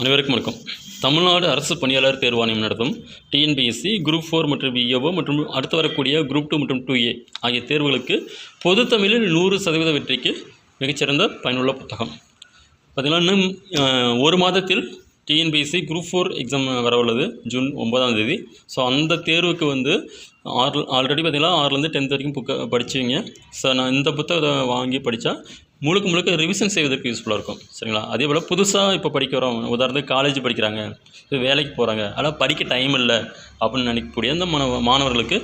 அனைவருக்கும் வணக்கம். தமிழ்நாடு அரசு பணியாளர் தேர்வாணையம் நடத்தும் டிஎன்பிஎஸ்சி குரூப் ஃபோர் மற்றும் விஏஓ மற்றும் அடுத்து வரக்கூடிய குரூப் டூ மற்றும் டூ ஏ ஆகிய தேர்வுகளுக்கு பொது தமிழில் நூறு சதவீத வெற்றிக்கு மிகச்சிறந்த பயனுள்ள புத்தகம். பார்த்திங்கன்னா இன்னும் ஒரு மாதத்தில் டிஎன்பிஎஸ்சி குரூப் ஃபோர் எக்ஸாம் வர உள்ளது ஜூன் ஒன்பதாம் தேதி. ஸோ அந்த தேர்வுக்கு வந்து ஆறு ஆல்ரெடி பார்த்திங்கன்னா ஆறுலேருந்து டென்த் வரைக்கும் புக்கை படிச்சுங்க. ஸோ நான் இந்த புத்தகத்தை வாங்கி படித்தா முழுக்க முழுக்க ரிவிஷன் செய்வதற்கு யூஸ்ஃபுல்லாக இருக்கும். சரிங்களா? அதே போல் புதுசாக இப்போ படிக்கிறோம். உதாரணத்துக்கு காலேஜ் படிக்கிறாங்க. இப்போ வேலைக்கு போகிறாங்க அதெல்லாம் படிக்க டைம் இல்லை அப்படின்னு நினைக்கக்கூடிய அந்த மாணவ மாணவர்களுக்கு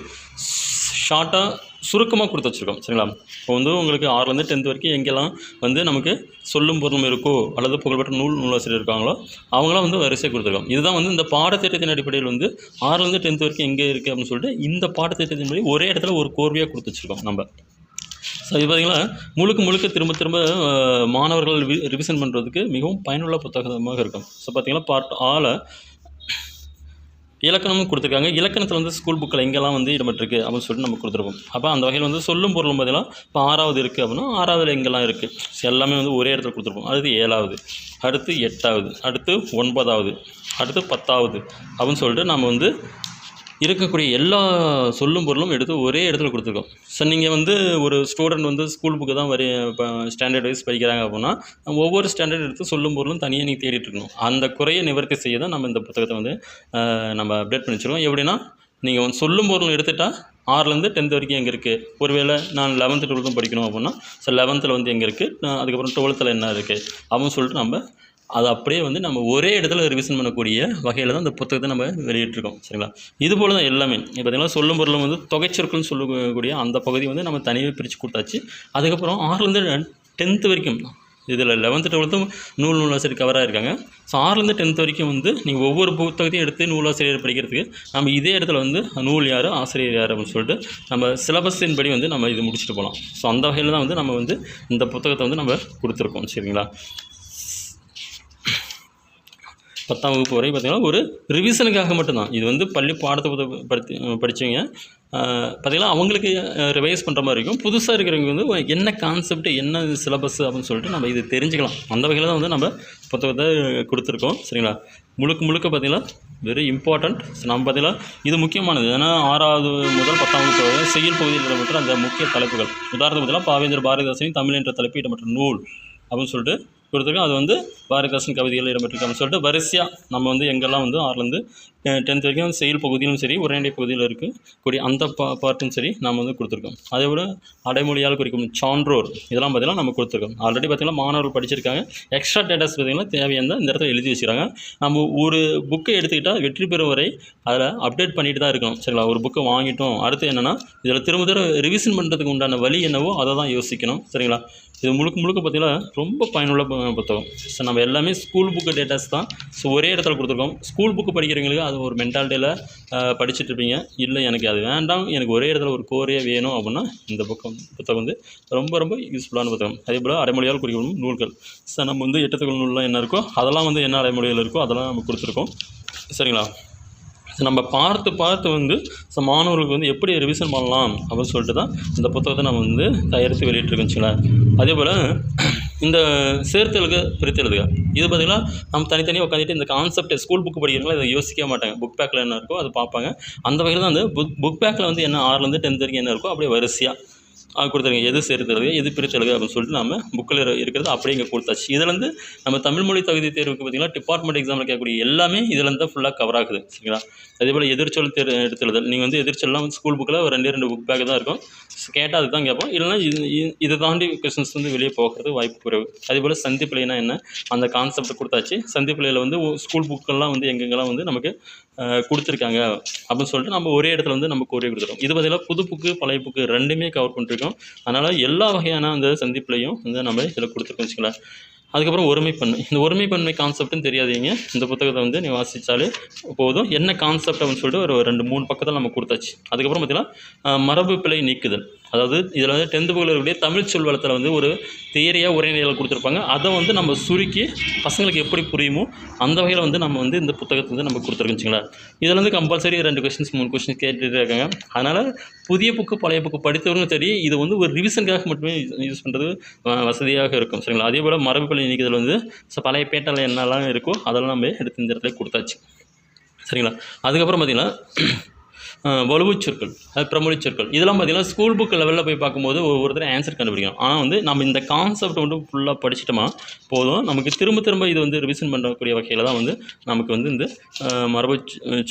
ஷார்ட்டாக சுருக்கமாக கொடுத்து வச்சுருக்கோம். சரிங்களா? இப்போ வந்து உங்களுக்கு ஆறுலேருந்து டென்த் வரைக்கும் எங்கெல்லாம் வந்து நமக்கு சொல்லும் பொருளும் இருக்கோ அல்லது புகழ்பெற்ற நூல் நூலாசிரியர் இருக்காங்களோ அவங்களாம் வந்து வரிசையாக கொடுத்துருக்கோம். இதுதான் வந்து இந்த பாடத்திட்டத்தின் அடிப்படையில் வந்து ஆறுலேருந்து டென்த் வரைக்கும் எங்கே இருக்குது அப்படின்னு சொல்லிட்டு இந்த பாடத்திட்டத்தின் படி ஒரே இடத்துல ஒரு கோர்வையாக கொடுத்து வச்சுருக்கோம் நம்ம. இது பார்த்திங்கன்னா முழுக்க முழுக்க திரும்ப திரும்ப மாணவர்கள் ரி ரிவிஷன் பண்ணுறதுக்கு மிகவும் பயனுள்ள புத்தகமாக இருக்கும். ஸோ பார்த்திங்கன்னா பார்ட் ஆல இலக்கணமும் கொடுத்துருக்காங்க. இலக்கணத்தில் வந்து ஸ்கூல் புக்கில் எங்கெல்லாம் வந்து இடம்பெற்றிருக்கு அப்படின்னு சொல்லிட்டு நம்ம கொடுத்துருப்போம் அப்போ அந்த வகையில் வந்து சொல்லும் பொருளும் பார்த்தீங்கன்னா இப்போ ஆறாவது இருக்குது அப்படின்னா ஆறாவதுல எங்கெல்லாம் இருக்குது எல்லாமே வந்து ஒரே இடத்துல கொடுத்துருப்போம். அடுத்து ஏழாவது அடுத்து எட்டாவது அடுத்து ஒன்பதாவது அடுத்து பத்தாவது அப்படின்னு சொல்லிட்டு நம்ம வந்து இருக்கக்கூடிய எல்லா சொல்லும் பொருளும் எடுத்து ஒரே இடத்துல கொடுத்துருக்கோம். ஸோ நீங்கள் வந்து ஒரு ஸ்டூடெண்ட் வந்து ஸ்கூல் புக்கு தான் வரி இப்போ ஸ்டாண்டர்ட் வைஸ் படிக்கிறாங்க அப்படின்னா ஒவ்வொரு ஸ்டாண்டர்ட் எடுத்து சொல்லும் பொருளும் தனியாக நீங்கள் தேடிட்டு இருக்கணும். அந்த குறையை நிவர்த்தி செய்ய தான் நம்ம இந்த புத்தகத்தை வந்து நம்ம அப்டேட் பண்ணி வச்சுருக்கோம் எப்படின்னா நீங்கள் வந்து சொல்லும் பொருள் எடுத்துட்டால் ஆறுலேருந்து டென்த் வரைக்கும் எங்கே இருக்குது ஒருவேளை நான் லெவன்த்து டுவெல்த்தும் படிக்கணும் அப்படின்னா ஸோ லெவன்த்தில் வந்து எங்கே இருக்குது அதுக்கப்புறம் டுவெல்த்தில் என்ன இருக்குது அப்படின்னு சொல்லிட்டு நம்ம அதை அப்படியே வந்து நம்ம ஒரே இடத்துல ரிவிஷன் பண்ணக்கூடிய வகையில் தான் இந்த புத்தகத்தை நம்ம வெளியிட்டிருக்கோம். சரிங்களா? இது போல தான் எல்லாமே. இப்போ பார்த்திங்கன்னா சொல்லும் பொருளும் வந்து தொகைச்சொற்கள்னு சொல்லக்கூடிய அந்த பகுதி வந்து நம்ம தனியாக பிரித்து கொடுத்தாச்சு. அதுக்கப்புறம் ஆறுலேருந்து டென்த்து வரைக்கும் இதில் லெவன்த்து டுவெல்த்தும் நூல் நூலாசிரியர் கவராக இருக்காங்க. ஸோ ஆறுலேருந்து டென்த் வரைக்கும் வந்து நீங்கள் ஒவ்வொரு புத்தகத்தையும் எடுத்து நூலாசிரியர் படிக்கிறதுக்கு நம்ம இதே இடத்துல வந்து நூல் யார் ஆசிரியர் யார் அப்படின்னு சொல்லிட்டு நம்ம சிலபஸின் படி வந்து நம்ம இது முடிச்சுட்டு போகலாம் ஸோ அந்த வகையில் தான் வந்து நம்ம வந்து இந்த புத்தகத்தை வந்து நம்ம கொடுத்துருக்கோம். சரிங்களா? பத்தாம் வகுப்பு வரை பார்த்திங்கன்னா ஒரு ரிவிஷனுக்காக மட்டும்தான். இது வந்து பள்ளி பாடத்தை புத்த- படுத்தி படித்தவங்க பார்த்திங்கன்னா அவங்களுக்கு ரிவைஸ் பண்ணுற மாதிரி இருக்கும். புதுசாக இருக்கிறவங்க வந்து என்ன கான்செப்ட் என்ன சிலபஸ் அப்படின்னு சொல்லிட்டு நம்ம இது தெரிஞ்சுக்கலாம். அந்த வகையில் தான் வந்து நம்ம புத்தகத்தை கொடுத்துருக்கோம். சரிங்களா? முழுக்க முழுக்க பார்த்திங்கன்னா வெரி இம்பார்ட்டண்ட் நம்ம பார்த்திங்கன்னா இது முக்கியமானது. ஏன்னா ஆறாவது முதல் பத்தாம் வகுப்பு வரை செய்யுள் பகுதியில் இடம்பெற்ற அந்த முக்கிய தலைப்புகள். உதாரணத்துக்கு பார்த்தீங்கன்னா பாவேந்தர் பாரதிதாசனின் தமிழ் என்ற தலைப்பு மற்றும் நூல் அப்படின்னு சொல்லிட்டு கொடுத்துருக்கோம் அது வந்து பாரதிதாசன் கவிதைகள் இடம்பெற்றிருக்கான்னு சொல்லிட்டு வரிசையாக நம்ம வந்து எங்கெல்லாம் வந்து ஆறுலேருந்து டென்த் வரைக்கும் செயல் பகுதியிலும் சரி உரைநடை பகுதியில் இருக்கக்கூடிய அந்த பா பார்ட்டும் சரி நாம் வந்து கொடுத்துருக்கோம். அதே விட அடைமொழியால் குறிக்கும் சான்றோர் இதெல்லாம் பார்த்தீங்கன்னா நம்ம கொடுத்துருக்கோம். ஆல்ரெடி பார்த்திங்கன்னா மாணவர்கள் படிச்சிருக்காங்க. எக்ஸ்ட்ரா டேட்டாஸ் பார்த்தீங்கன்னா தேவையான இந்த இடத்துல எழுதி வச்சுக்கிறாங்க நம்ம ஒரு புக்கை எடுத்துக்கிட்டால் வெற்றி பெறும் வரை அதில் அப்டேட் பண்ணிட்டு தான் இருக்கணும். சரிங்களா? ஒரு புக்கை வாங்கிட்டோம். அடுத்து என்னென்னா இதில் திரும்ப திரும்ப ரிவிஷன் பண்ணுறதுக்கு உண்டான வழி என்னவோ அதை தான் யோசிக்கணும். சரிங்களா? இது முழுக்க முழுக்க பார்த்தீங்கன்னா ரொம்ப பயனுள்ள புத்தகம். ஸோ நம்ம எல்லாமே ஸ்கூல் புக்கு டேட்டாஸ் தான். ஸோ ஒரே இடத்துல கொடுத்துருக்கோம். ஸ்கூல் புக்கு படிக்கிறவங்களுக்கு அது ஒரு மென்டாலிட்டியில் படிச்சுட்டு இருப்பீங்க. இல்லை எனக்கு அது வேண்டாம். எனக்கு ஒரே இடத்துல ஒரு கோரையாக வேணும் அப்படின்னா இந்த புக்கம் புத்தகம் வந்து ரொம்ப ரொம்ப யூஸ்ஃபுல்லான புத்தகம். அதே போல் அடைமொழியால் குறிக்கணும் நூல்கள். ஸோ நம்ம வந்து எட்டத்துக்குள் நூல்லாம் என்ன இருக்கோ அதெல்லாம் வந்து என்ன அரைமொழியில் இருக்கோ அதெல்லாம் நம்ம கொடுத்துருக்கோம். சரிங்களா? நம்ம பார்த்து பார்த்து வந்து ஸோ மாணவர்களுக்கு வந்து எப்படி ரிவிஷன் பண்ணலாம் அப்படின்னு சொல்லிட்டு தான் இந்த புத்தகத்தை நம்ம வந்து தயாரித்து வெளியிட்டிருக்கோம் வச்சுங்களேன் அதே போல் இந்த சேர்த்தெழுக பிரித்தெழுதுக இது பார்த்திங்கன்னா நம்ம தனித்தனியாக உட்காந்துட்டு இந்த கான்செப்ட் ஸ்கூல் புக் படிக்கிறவங்களா இதை யோசிக்க மாட்டாங்க. புக் பேக்கில் என்ன இருக்கோ அதை பார்ப்பாங்க. அந்த வகையில் தான் அந்த புக் புக் பேக்கில் வந்து என்ன ஆறுலேருந்து டென்த் வரைக்கும் என்ன இருக்கோ அப்படியே வரிசையாக கொடுத்துருங்க. எது சேர்த்துறது எது பிரித்தெழுது அப்படின்னு சொல்லிட்டு நம்ம புக்கில் இருக்கிறது அப்படியே இங்கே கொடுத்தாச்சு. இதுலேருந்து நம்ம தமிழ் மொழி தகுதி தேர்வுக்கு பார்த்தீங்கன்னா டிபார்ட்மெண்ட் எக்ஸாமில் கேட்கக்கூடிய எல்லாமே இதுலேருந்து தான் ஃபுல்லாக கவர் ஆகுது. சரிங்களா? அதே போல் எதிர்ச்சொல் தேர் எடுத்துருதல் நீங்கள் வந்து எதிர்ச்சொல்லாம் வந்து ஸ்கூல் புக்கில் ஒரு ரெண்டு ரெண்டு புக் பேக் தான் இருக்கும். கேட்டால் அதுக்கு தான் கேட்போம். இல்லைன்னா இது இதை தாண்டி கொஸ்டின்ஸ் வந்து வெளியே போகிறது வாய்ப்பு குறைவு. அதே போல் சந்திப்பிலைனா என்ன? அந்த கான்செப்ட் கொடுத்தாச்சு. சந்திப்பிலையில் வந்து ஸ்கூல் புக்கெல்லாம் வந்து எங்கெங்கெல்லாம் வந்து நமக்கு கொடுத்துருக்காங்க. அப்படின்னு சொல்லிட்டு நம்ம ஒரே இடத்துல வந்து நம்ம கோரிய கொடுத்துருக்கோம் இது பார்த்தீங்கன்னா புது புக்கு பழைய புக்கு ரெண்டுமே கவர் பண்ணிருக்கோம். அதனால் எல்லா வகையான அந்த சந்திப்புலையும் வந்து நம்ம இதில் கொடுத்துருக்கோம் வச்சுக்கலாம் அதுக்கப்புறம் ஒருமைப்பன்மை. இந்த ஒருமைப்பன்மை கான்செப்ட்னு தெரியாதீங்க. இந்த புத்தகத்தை வந்து நீ வாசித்தாலே போதும். என்ன கான்செப்ட் அப்படின்னு சொல்லிட்டு ஒரு ரெண்டு மூணு பக்கத்தில் நம்ம கொடுத்தாச்சு. அதுக்கப்புறம் பார்த்தீங்கன்னா மரபு பிழை நீக்குதல். அதாவது இதில் வந்து டென்த்து புக்கில் இருக்கக்கூடிய தமிழ் சொல் வளத்தில் வந்து ஒரு தியரியாக உரைநடைகள் கொடுத்துருப்பாங்க. அதை வந்து நம்ம சுருக்கி பசங்களுக்கு எப்படி புரியுமோ அந்த வகையில் வந்து நம்ம வந்து இந்த புத்தகத்தை வந்து நம்ம கொடுத்துருக்கோம் வச்சுங்களேன். இதில் வந்து கம்பல்சரி ரெண்டு கொஸ்டின்ஸ் மூணு கொஸ்டின்ஸ் கேட்டுகிட்டு இருக்காங்க. அதனால் புதிய புக்கு பழைய புக்கு படித்தவர்களும் சரி இது வந்து ஒரு ரிவிஷனுக்காக மட்டுமே யூஸ் பண்ணுறது வசதியாக இருக்கும். சரிங்களா? அதே போல் மரபுப்பள்ளி நீக்குதல் வந்து பழைய பேட்டால் என்னெல்லாம் இருக்கோ அதெல்லாம் நம்ம எடுத்து இந்த இடத்துல கொடுத்தாச்சு. சரிங்களா? அதுக்கப்புறம் பார்த்திங்கன்னா வலுவுச் சொற்கள் அது பிரமொழி சொற்கள் இதெல்லாம் பார்த்திங்கன்னா ஸ்கூல் புக் லெவலில் போய் பார்க்கும்போது ஒவ்வொருத்தரும் ஆன்சர் கண்டுபிடிக்கணும். ஆனால் வந்து நம்ம இந்த கான்செப்ட் வந்து ஃபுல்லாக படிச்சிட்டோமா போதும். நமக்கு திரும்ப திரும்ப இது வந்து ரிவிஷன் பண்ணக்கூடிய வகையில் தான் வந்து நமக்கு வந்து இந்த மரபு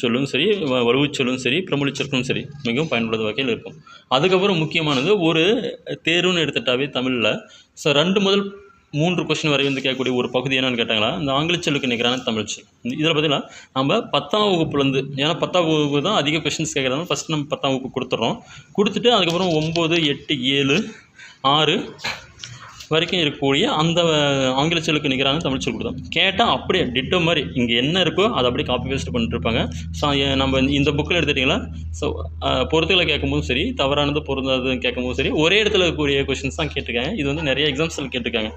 சொல்லும் சரி வலுவுச்சொல்லும் வலுவுச் சொல்லும் சரி பிரமொழி சொற்களும் சரி மிகவும் பயனுள்ள வகையில் இருக்கும். அதுக்கப்புறம் முக்கியமானது ஒரு தேர்வுன்னு எடுத்துட்டாவே தமிழில். ஸோ ரெண்டு முதல் மூன்று கொஸ்டின் வரை வந்து கேட்கக்கூடிய ஒரு பகுதி என்னென்னு கேட்டாங்களா? இந்த ஆங்கில சொல்லுக்கு நிகரான தமிழ் சொல். இதில் பார்த்தீங்கன்னா நம்ம பத்தாம் வகுப்புலேருந்து ஏன்னா பத்தாம் வகுப்பு தான் அதிக கொஷின்ஸ் கேட்குறாங்க ஃபஸ்ட் நம்ம பத்தாம் வகுப்பு கொடுத்துட்றோம். கொடுத்துட்டு அதுக்கப்புறம் ஒம்பது எட்டு ஏழு ஆறு வரைக்கும் இருக்கக்கூடிய அந்த ஆங்கில சொல்லுக்கு நிகரான தமிழ் சொல் கொடுத்தோம். கேட்டால் அப்படியே டிட்டோ மாதிரி இங்கே என்ன இருக்கோ அதை அப்படியே காப்பி பேஸ்ட் பண்ணிட்டுருப்பாங்க ஸோ நம்ம இந்த புக்கில் எடுத்துட்டிங்களா? ஸோ பொறுத்துகளை கேட்கும்போதும் சரி தவறானது பொருந்தாது கேட்கும்போதும் சரி ஒரே இடத்துல இருக்கக்கூடிய கொஷின்ஸ் தான் கேட்டிருக்காங்க. இது வந்து நிறைய எக்ஸாம்ஸில் கேட்டிருக்காங்க.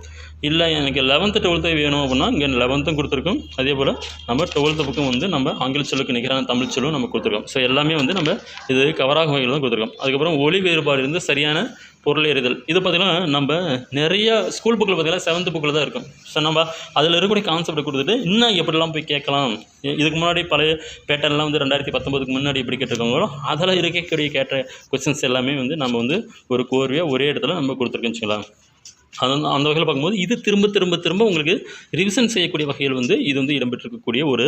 இல்லை எனக்கு லெவன்த்து டுவெல்த்து வேணும் அப்படின்னா இங்கே லெவன்த்தும் கொடுத்துருக்கோம். அதே போல் நம்ம டுவெல்த்து புக்கும் வந்து நம்ம ஆங்கில சொல்லுக்கு நிகரான தமிழ் சொல்லும் நம்ம கொடுத்துருக்கோம். ஸோ எல்லாமே வந்து நம்ம இது கவராக வகையில் தான் கொடுத்துருக்கோம். அதுக்கப்புறம் ஒளி வேறுபாடு இருந்து சரியான பொருள் எறிதல். இது பார்த்திங்கன்னா நம்ம நிறைய ஸ்கூல் புக்கில் பார்த்தீங்கன்னா செவன்த் புக்கில் தான் இருக்கும். ஸோ நம்ம அதில் இருக்கக்கூடிய கான்செப்டை கொடுத்துட்டு இன்னும் எப்படிலாம் போய் கேட்கலாம்? இதுக்கு முன்னாடி பழைய பேட்டர்ன்லாம் வந்து ரெண்டாயிரத்தி பத்தொம்பதுக்கு முன்னாடி எப்படி கேட்டிருக்காங்களோ அதில் இருக்கக்கூடிய கேட்ட கொஸ்டின்ஸ் எல்லாமே வந்து நம்ம வந்து ஒரு கோர்வையாக ஒரே இடத்துல நம்ம கொடுத்துருக்கோன்னு வச்சுக்கலாம். அது வந்து அந்த வகையில் பார்க்கும்போது இது திரும்ப திரும்ப திரும்ப உங்களுக்கு ரிவிஷன் செய்யக்கூடிய வகையில் வந்து இது வந்து இடம்பெற்றிருக்கக்கூடிய ஒரு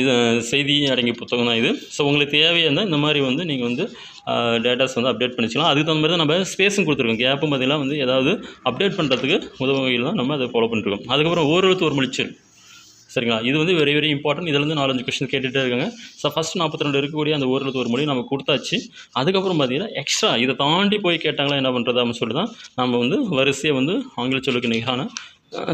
இது செய்தி அடங்கிய புத்தகம் தான் இது. ஸோ உங்களுக்கு தேவையான இந்த மாதிரி வந்து நீங்கள் வந்து டேட்டாஸ் வந்து அப்டேட் பண்ணிக்கலாம் அதுக்கு தகுந்த மாதிரி தான் நம்ம ஸ்பேஸும் கொடுத்துருக்கோம். கேப்பும் பார்த்தீங்கன்னா வந்து ஏதாவது அப்டேட் பண்ணுறதுக்கு உதவும் வகையில் தான் நம்ம அதை ஃபாலோ பண்ணிருக்கோம் அதுக்கப்புறம் ஓரெழுத்து ஒரு மொழிச்சொல். சரிங்களா? இது வந்து வெரி வெரி இம்பார்ட்டன்ட் இதுலேருந்து நாலஞ்சு கொஸ்டின் கேட்டுகிட்டே இருக்காங்க. ஸோ ஃபஸ்ட் நாற்பத்தி ரெண்டு இருக்கக்கூடிய அந்த ஓரெழுத்து ஒரு மொழி நம்ம கொடுத்தாச்சு. அதுக்கப்புறம் பார்த்தீங்கன்னா எக்ஸ்ட்ரா இதை தாண்டி போய் கேட்டாங்களா என்ன பண்ணுறது அப்படின்னு சொல்லி தான் நம்ம வந்து வரிசையை வந்து ஆங்கில சொல்லுக்கு நிகரான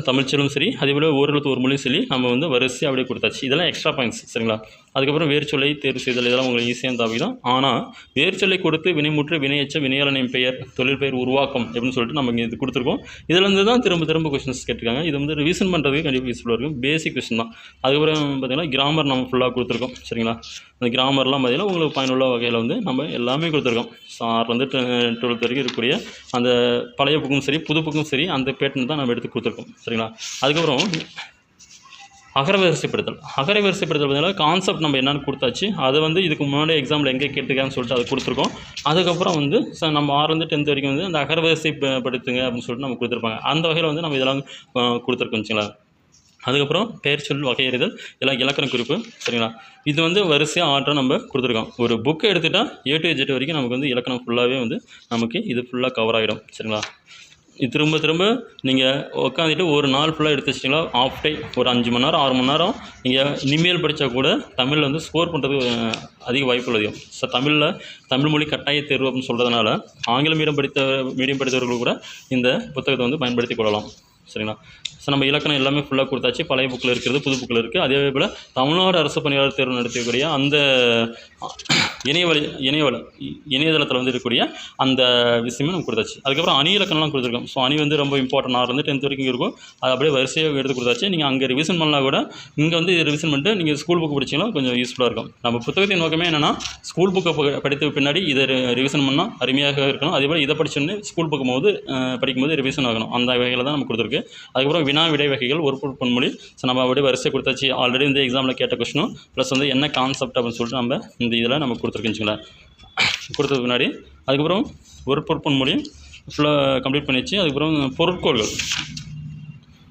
தமிழ்ச்சலும் சரி அதே போல் ஓரெழுத்து ஒரு மொழியும் சரி நம்ம வந்து வரிசையாக அப்படியே கொடுத்தாச்சு. இதெல்லாம் எக்ஸ்ட்ரா பாயிண்ட்ஸ் சரிங்களா? அதுக்கப்புறம் வேர்ச்சொல்லை தேர்வு செய்தல் இதெல்லாம் உங்களுக்கு ஈஸியாக தாவி தான் ஆனால் வேர்ச்சொல்லை கொடுத்து வினைமுற்று வினையச்ச வினையாளனின் பெயர் தொழில் பெயர் உருவாக்கம் அப்படின்னு சொல்லிட்டு நம்ம இங்கே இது கொடுத்துருக்கோம். இதுலேருந்து தான் திரும்ப திரும்ப கொஸ்டின்ஸ் கேட்டிருக்காங்க. இது வந்து ரிவிஷன் பண்ணுறதுக்கு கண்டிப்பாக யூஸ்ஃபுல்லாக இருக்கும். பேசிக் கொஸ்டின் தான். அதுக்கப்புறம் பார்த்திங்கன்னா கிராமர் நம்ம ஃபுல்லாக கொடுத்துருக்கோம் சரிங்களா? அந்த கிராமர்லாம் பார்த்திங்கன்னா உங்களுக்கு பயனுள்ள வகையில் வந்து நம்ம எல்லாமே கொடுத்துருக்கோம். ஸோ ஆறுலேருந்து டுவெல்த் வரைக்கும் இருக்கக்கூடிய அந்த பழைய புக்கும் சரி புது புக்கும் சரி அந்த பேட்டர்ன் தான் நம்ம எடுத்து கொடுத்துருக்கோம். சரிங்களா? அதுக்கப்புறம் அகரவரிசைப்படுத்தல். அகரவரிசைப்படுத்தல் பார்த்தீங்கன்னா கான்செப்ட் நம்ம என்னென்னு கொடுத்தாச்சு. அதை வந்து இதுக்கு முன்னாடி எக்ஸாமில் எங்கே கேட்டுக்கான்னு சொல்லிட்டு அதை கொடுத்துருக்கோம். அதுக்கப்புறம் வந்து ச நம்ம ஆறுலேருந்து டென்த் வரைக்கும் வந்து அந்த அகரவரிசைப்படுத்துங்க அப்படின்னு சொல்லிட்டு நம்ம கொடுத்துருப்பாங்க. அந்த வகையில் வந்து நம்ம இதெல்லாம் கொடுத்துருக்கோம் வச்சுங்களா அதுக்கப்புறம் பெயர் சொல் வகையறிதல் எல்லாம் இலக்கண குறிப்பு சரிங்களா? இது வந்து வரிசையாக ஆர்டராக நம்ம கொடுத்துருக்கோம். ஒரு புக்கை எடுத்துட்டால் ஏ டு ஜெட் வரைக்கும் நமக்கு வந்து இலக்கணம் ஃபுல்லாகவே வந்து நமக்கு இது ஃபுல்லாக கவர் ஆகிடும் சரிங்களா? இது திரும்ப திரும்ப நீங்கள் உட்காந்துட்டு ஒரு நாள் ஃபுல்லாக எடுத்து வச்சிட்டிங்களா? ஆஃப் டே ஒரு அஞ்சு மணி நேரம் ஆறு மணி நேரம். நீங்கள் இனிமேல் படித்தா கூட தமிழில் வந்து ஸ்கோர் பண்ணுறதுக்கு அதிக வாய்ப்புகள் அதிகம். ஸோ தமிழில் தமிழ் மொழி கட்டாய தேர்வு அப்படின்னு சொல்கிறதுனால ஆங்கில மீடியம் படித்த மீடியம் படித்தவர்கள் கூட இந்த புத்தகத்தை வந்து பயன்படுத்தி கொள்ளலாம். சரிங்களா? ஸோ நம்ம இலக்கணம் எல்லாமே ஃபுல்லாக கொடுத்தாச்சு. பழைய புக்கில் இருக்கிறது புது புக்கில் இருக்குது அதே போல் தமிழ்நாடு அரசு பணியாளர் தேர்வு நடத்தக்கூடிய அந்த இணையவழி இணையவள இணையதளத்தில் வந்து இருக்கக்கூடிய அந்த விஷயமே நம்ம கொடுத்தாச்சு. அதுக்கப்புறம் அணி இலக்கணம்லாம் கொடுத்துருக்கோம். ஸோ அணி வந்து ரொம்ப இம்பார்ட்டன் ஆறு டென்த் வரைக்கும் இருக்கும். அது அப்படியே வரிசையாக எடுத்து கொடுத்தாச்சு. நீங்கள் அங்கே ரிவிஷன் பண்ணலாம் கூட இங்கே வந்து ரிவிஷன் பண்ணிட்டு நீங்கள் ஸ்கூல் புக் படிச்சீங்கன்னா கொஞ்சம் யூஸ்ஃபுல்லாக இருக்கும். நம்ம புத்தகத்தின் நோக்கமே என்னென்னா ஸ்கூல் புக்கை படித்த பின்னாடி இதை ரிவிஷன் பண்ணால் அருமையாக இருக்கணும். அதே போல் இதை படிச்சோன்னு ஸ்கூல் புக்கும் போது படிக்கும்போது ரிவிஷன் ஆகணும். அந்த வகையில் தான் நம்ம கொடுத்துருக்கு. அதுக்கப்புறம் வினா விடை வகைகள் ஒரு பொருள் பொன்மொழி. ஸோ நம்ம அப்படியே வரிசை கொடுத்தாச்சு. ஆல்ரெடி இந்த எக்ஸாமில் கேட்ட கொஸ்டினும் ப்ளஸ் வந்து என்ன கான்செப்ட் அப்படின்னு சொல்லிட்டு நம்ம இந்த இதில் நம்ம கொடுத்துருக்கோம் கொடுத்தது கொடுத்ததுக்கு முன்னாடி அதுக்கப்புறம் ஒரு பொருள் பொன்மொழியும் ஃபுல்லாக கம்ப்ளீட் பண்ணிச்சு அதுக்கப்புறம் பொருட்கோள்கள்.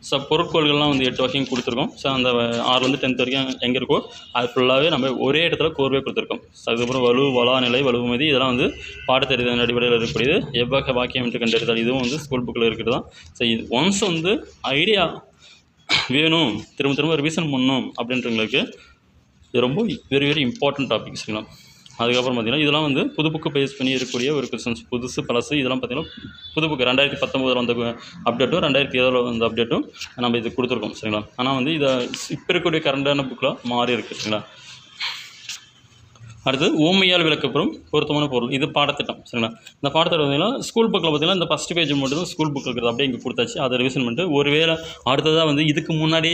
ஸோ பொருட்கோள்கள்லாம் வந்து எட்டு வகையும் கொடுத்துருக்கோம். ஸோ அந்த ஆறுலேருந்து டென்த் வரைக்கும் எங்கே இருக்கோ அது ஃபுல்லாகவே நம்ம ஒரே இடத்துல கோர்வே கொடுத்துருக்கோம். ஸோ அதுக்கப்புறம் வலு வலா நிலை வலுமதி இதெல்லாம் வந்து பாடத்தெரிதல் அடிப்படையில் இருக்கக்கூடியது. எவ்வகை வாக்கியம் என்று கண்டறிதல் இதுவும் வந்து ஸ்கூல் புக்கில் இருக்கிறது தான். ஸோ இது ஒன்ஸ் வந்து ஐடியா வேணும் திரும்ப திரும்ப ரிவிஷன் பண்ணணும் அப்படின்றவங்களுக்கு இது ரொம்ப வெரி வெரி இம்பார்ட்டன்ட் டாபிக் சரிங்களா? அதுக்கப்புறம் பார்த்திங்கன்னா இதெல்லாம் வந்து புது புக்கு பேஸ் பண்ணி இருக்கக்கூடிய ஒரு கொஸ்டின்ஸ் புதுசு பழசு இதெல்லாம் பார்த்தீங்கன்னா புது புக்கு ரெண்டாயிரத்தி பத்தொம்போதில் வந்த அப்டேட்டும் ரெண்டாயிரத்தி ஏழில் வந்த அப்டேட்டும் நம்ம இது கொடுத்துருக்கோம் சரிங்களா? ஆனால் வந்து இதை இப்போ இருக்கக்கூடிய கரண்டான புக்கில் மாறி இருக்குது சரிங்களா? அடுத்து ஓமையால் விளக்கப்புறம் பொருத்தமான பொருள். இது பாடத்திட்டம் சரிங்களா? இந்த பாடத்திட்டம் பார்த்தீங்கன்னா ஸ்கூல் புக்கில் பார்த்தீங்கன்னா இந்த ஃபஸ்ட் பேஜ் மட்டும் தான் ஸ்கூல் புக்கில் இருக்கிறது. அப்படியே இங்கே கொடுத்தாச்சு. அதை ரிவிஷன் பண்ணிட்டு ஒருவேளை அடுத்ததாக வந்து இதுக்கு முன்னாடி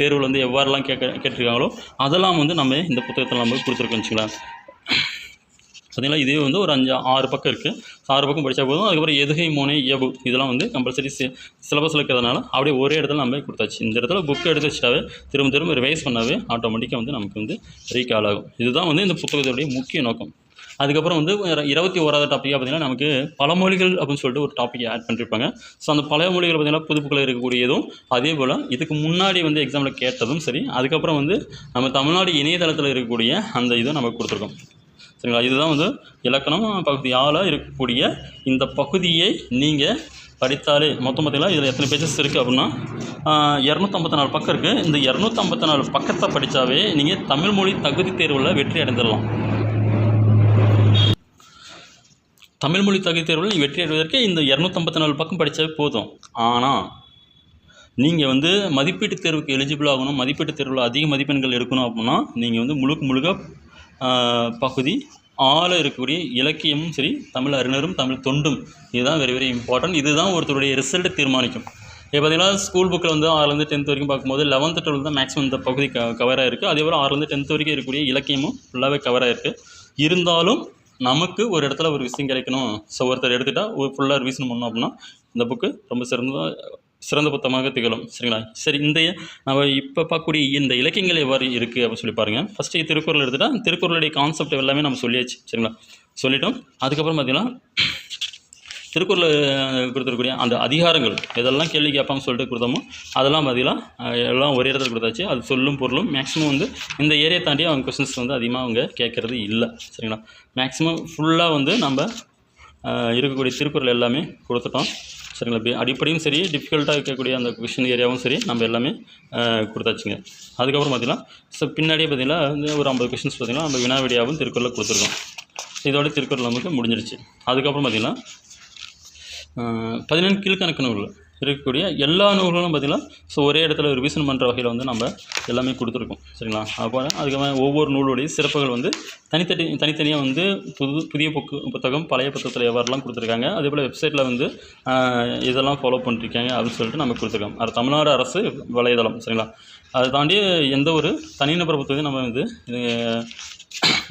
தேர்வில் வந்து எவ்வாறெல்லாம் கேட்க கேட்டிருக்காங்களோ அதெல்லாம் வந்து நம்ம இந்த புத்தகத்தில் நம்ம கொடுத்துருக்கோம் வச்சுக்கலாம் பார்த்தீங்களா இதே வந்து ஒரு அஞ்சு ஆறு பக்கம் இருக்குது ஆறு பக்கம் படித்தா போதும். அதுக்கப்புறம் எதுகை மோனை இயபு இதெல்லாம் வந்து கம்பல்சரி சி சிலபஸில் இருக்கிறதுனால அப்படியே ஒரே இடத்துல நம்ம கொடுத்தாச்சு. இந்த இடத்துல புக் எடுத்து வச்சாவே திரும்ப திரும்ப ரிவைஸ் பண்ணாவே ஆட்டோமேட்டிக்காக வந்து நமக்கு வந்து ரீகால் ஆகும். இதுதான் வந்து இந்த புத்தகத்துடைய முக்கிய நோக்கம். அதுக்கப்புறம் வந்து இருபத்தி ஓராவது டாப்பிக்காக பார்த்தீங்கன்னா நமக்கு பழமொழிகள் அப்படின்னு சொல்லிட்டு ஒரு டாபிக் ஆட் பண்ணியிருப்பாங்க ஸோ அந்த பழமொழிகள் பார்த்தீங்கன்னா புது இருக்கக்கூடியதும் அதே போல் இதுக்கு முன்னாடி வந்து எக்ஸாமில் கேட்டதும் சரி அதுக்கப்புறம் வந்து நம்ம தமிழ்நாடு இணையதளத்தில் இருக்கக்கூடிய அந்த இதை நம்ம கொடுத்துருக்கோம். சரிங்களா இதுதான் வந்து இலக்கணம். பகுதி ஆள இருக்கக்கூடிய இந்த பகுதியை நீங்கள் படித்தாலே மொத்தம் பார்த்தீங்கன்னா இதில் எத்தனை பேஜஸ் இருக்குது அப்படின்னா இரநூத்தம்பத்தி நாலு பக்கம் இருக்குது இந்த இரநூத்தம்பத்தி நாலு பக்கத்தை படித்தாவே நீங்கள் தமிழ் மொழி தகுதி தேர்வில் வெற்றி அடைந்துடலாம். தமிழ் மொழி தகுதி தேர்வில் நீ வெற்றி அடைவதற்கு இந்த இரநூத்தம்பத்தி நாலு பக்கம் படித்தாவே போதும். ஆனால் நீங்கள் வந்து மதிப்பீட்டு தேர்வுக்கு எலிஜிபிள் ஆகணும் மதிப்பீட்டு தேர்வில் அதிக மதிப்பெண்கள் எடுக்கணும் அப்படின்னா நீங்கள் வந்து முழுக்க முழுக்க பகுதி ஆள இருக்கக்கூடிய இலக்கியமும் சரி தமிழ் அறிஞரும் தமிழ் தொண்டும் இதுதான் வெரி வெரி இம்பார்ட்டன்ட் இதுதான் ஒருத்தருடைய ரிசல்ட்டை தீர்மானிக்கும். இப்போ பார்த்தீங்கன்னா ஸ்கூல் புக்கில் வந்து ஆறுலேருந்து டென்த் வரைக்கும் பார்க்கும்போது லெவன்த்து டுவெல்த் தான் மேக்ஸிமம் இந்த பகுதி க கவராக இருக்குது அதே போல் ஆறுலேருந்து டென்த் வரைக்கும் இருக்கக்கூடிய இலக்கியமும் ஃபுல்லாகவே கவராக இருக்குது இருந்தாலும் நமக்கு ஒரு இடத்துல ஒரு விஷயம் கிடைக்கணும். ஸோ ஒருத்தர் எடுத்துட்டா ஒரு ஃபுல்லாக ரிவிஷன் பண்ணோம் அப்படின்னா இந்த புக்கு ரொம்ப சிறந்த சிறந்த புத்தகமாக திகழும். சரிங்களா? சரி இந்த நம்ம இப்போ பார்க்கக்கூடிய இந்த இலக்கியங்கள் எவ்வாறு இருக்குது அப்படின்னு சொல்லி பாருங்கள் ஃபஸ்ட்டு திருக்குறள் எடுத்துகிட்டா திருக்குறளுடைய கான்செப்ட் எல்லாமே நம்ம சொல்லியாச்சு. சரிங்களா? சொல்லிட்டோம். அதுக்கப்புறம் பார்த்தீங்கன்னா திருக்குறள் கொடுத்துருக்கூடிய அந்த அதிகாரங்கள் எதெல்லாம் கேள்வி கேட்பாங்க சொல்லிட்டு கொடுத்தோமோ அதெல்லாம் பார்த்தீங்கன்னா எல்லாம் ஒரே இடத்துல கொடுத்தாச்சு. அது சொல்லும் பொருளும் மேக்ஸிமம் வந்து இந்த ஏரியா தாண்டி அவங்க கொஸ்டின்ஸ் வந்து அதிகமாக அவங்க கேட்குறது இல்லை. சரிங்களா? மேக்ஸிமம் ஃபுல்லாக வந்து நம்ம இருக்கக்கூடிய திருக்குறள் எல்லாமே கொடுத்துட்டோம். சரிங்களா? இப்படி அடிப்படையும் சரி டிஃபிகல்ட்டாக இருக்கக்கூடிய அந்த கொஷின் ஏரியாவும் சரி நம்ம எல்லாமே கொடுத்தாச்சுங்க அதுக்கப்புறம் பார்த்திங்கன்னா ஸோ பின்னாடியே பார்த்திங்கன்னா வந்து ஒரு ஐம்பது கொஷின்ஸ் பார்த்தீங்கன்னா நம்ம வினாவிடியாவும் திருக்குறளில் கொடுத்துருக்கோம். இதோட திருக்குறள் நமக்கு முடிஞ்சிருச்சு. அதுக்கப்புறம் பார்த்தீங்கன்னா பதினெண்டு கீழ்கணக்கு நூல் இருக்கக்கூடிய எல்லா நூல்களும் பார்த்திங்கன்னா ஸோ ஒரே இடத்துல ரிவிஷன் பண்ணுற வகையில் வந்து நம்ம எல்லாமே கொடுத்துருக்கோம். சரிங்களா? அப்போ அதுக்கப்புறம் ஒவ்வொரு நூலுடைய சிறப்புகள் வந்து தனித்தனி தனித்தனியாக வந்து புது புதிய புக்கு புத்தகம் பழைய புத்தகத்தில் எவ்வாறுலாம் கொடுத்துருக்காங்க அதே போல் வெப்சைட்டில் வந்து இதெல்லாம் ஃபாலோ பண்ணிருக்காங்க அப்படின்னு சொல்லிட்டு நம்ம கொடுத்துருக்கோம். அது தமிழ்நாடு அரசு வலைதளம் சரிங்களா? அதை தாண்டி எந்த ஒரு தனிநபர் புத்தகத்தையும் நம்ம வந்து இது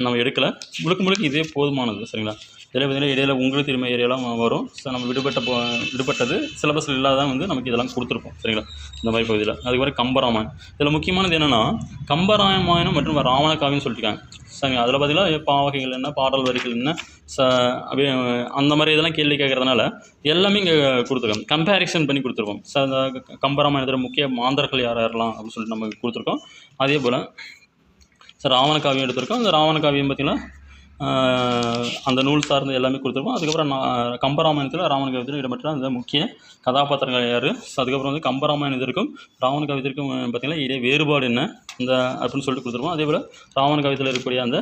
நம்ம எடுக்கலை. முழுக்க முழுக்க இதே போதுமானது சரிங்களா? இதில் பார்த்தீங்கன்னா இடையில உங்களுக்கு திரும்ப ஏரியாலாம் வரும். ஸோ நம்ம விடுபட்ட போ விடுபட்டது சிலபஸில் இல்லாதான் வந்து நமக்கு இதெல்லாம் கொடுத்துருப்போம். சரிங்களா? இந்த மாதிரி பகுதியில். அதுக்கப்புறம் கம்பராமாயணம். இதில் முக்கியமானது என்னென்னா கம்பராமாயணம் மற்றும் ராவண காவியம்னு சொல்லியிருக்காங்க சரிங்க அதில் பார்த்தீங்கன்னா பாவகைகள் என்ன பாடல் வரிகள் என்ன ச அப்படியே அந்த மாதிரி இதெல்லாம் கேள்வி கேட்குறதுனால எல்லாமே இங்கே கொடுத்துருக்கோம் கம்பேரிசன் பண்ணி கொடுத்துருக்கோம். ஸோ அந்த கம்பராமாயணத்தில் முக்கிய மாந்தர்கள் யார் யாரெல்லாம் அப்படின்னு சொல்லிட்டு நம்ம கொடுத்துருக்கோம். அதே போல் சார் ராவண காவியம் எடுத்திருக்கோம். அந்த ராவண காவியம் பார்த்திங்கன்னா அந்த நூல் சார்ந்து எல்லாமே கொடுத்துருக்கோம். அதுக்கப்புறம் நான் கம்பராமாயணத்தில் ராமன் கவிதையில் இடம்பெற்ற அந்த முக்கிய கதாபாத்திரங்கள் யார்? அதுக்கப்புறம் வந்து கம்பராமாயணத்திற்கும் ராமன் கவிதைக்கும் பார்த்திங்கன்னா இடையே வேறுபாடு என்ன? இந்த அப்படின்னு சொல்லிட்டு கொடுத்துருவோம் அதே போல் ராமன் கவிதையில் இருக்கக்கூடிய அந்த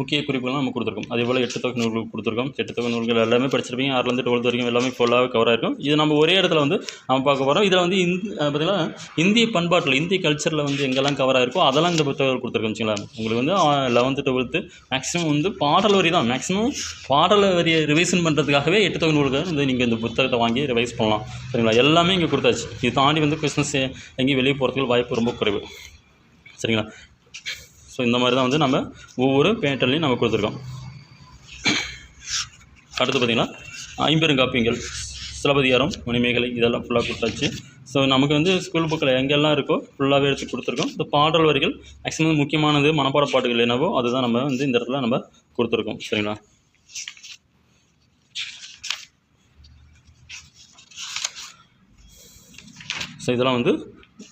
முக்கிய குறிப்புகளும் நம்ம கொடுத்துருக்கோம். அதே போல் எட்டு தொகை நூல்கள் கொடுத்துருக்கோம். எட்டு தொகை நூல்கள் எல்லாமே படிச்சிருப்பீங்க. ஆறுலேருந்து டுவெல்த் வரைக்கும் எல்லாமே ஃபுல்லாகவே கவர் ஆகிருக்கும் இது நம்ம ஒரே இடத்துல வந்து நம்ம பார்க்க போகிறோம் இதில் வந்து இந்த பார்த்திங்கன்னா இந்திய பண்பாட்டில் இந்திய கல்ச்சரில் வந்து எங்கெல்லாம் கவர் ஆகிருக்கோ அதெல்லாம் இந்த புத்தகம் கொடுத்துருக்கோம் வச்சுங்களேன். உங்களுக்கு வந்து லெவன்த்து டுவெல்த்து மேக்ஸிமம் வந்து பாடல் வரி தான். மேக்ஸிமம் பாடல் வரியை ரிவைஷன் பண்ணுறதுக்காகவே எட்டு தொகை நூல்கள் வந்து நீங்கள் இந்த புத்தகத்தை வாங்கி ரிவைஸ் பண்ணலாம். சரிங்களா? எல்லாமே இங்கே கொடுத்தாச்சு. இது தாண்டி வந்து கொஸ்டின்ஸ் எங்கேயும் வெளியே போகிறதுக்கு வாய்ப்பு ரொம்ப குறைவு. சரிங்களா? ஸோ இந்த மாதிரி தான் வந்து நம்ம ஒவ்வொரு பேட்டர்லையும் நம்ம கொடுத்துருக்கோம். அடுத்து பார்த்திங்கன்னா ஐம்பெருங்காப்பியங்கள் சிலப்பதிகாரம் மணிமேகலை இதெல்லாம் ஃபுல்லாக கொடுத்தாச்சு. ஸோ நமக்கு வந்து ஸ்கூல் புக்கில் எங்கெல்லாம் இருக்கோ ஃபுல்லாகவே எடுத்து கொடுத்துருக்கோம். இந்த பாடல் வரிகள் மேக்ஸிமம் முக்கியமானது மனப்பாட பாட்டுகள் என்னவோ அதுதான் நம்ம வந்து இந்த இடத்துல நம்ம கொடுத்துருக்கோம். சரிங்களா? ஸோ இதெல்லாம் வந்து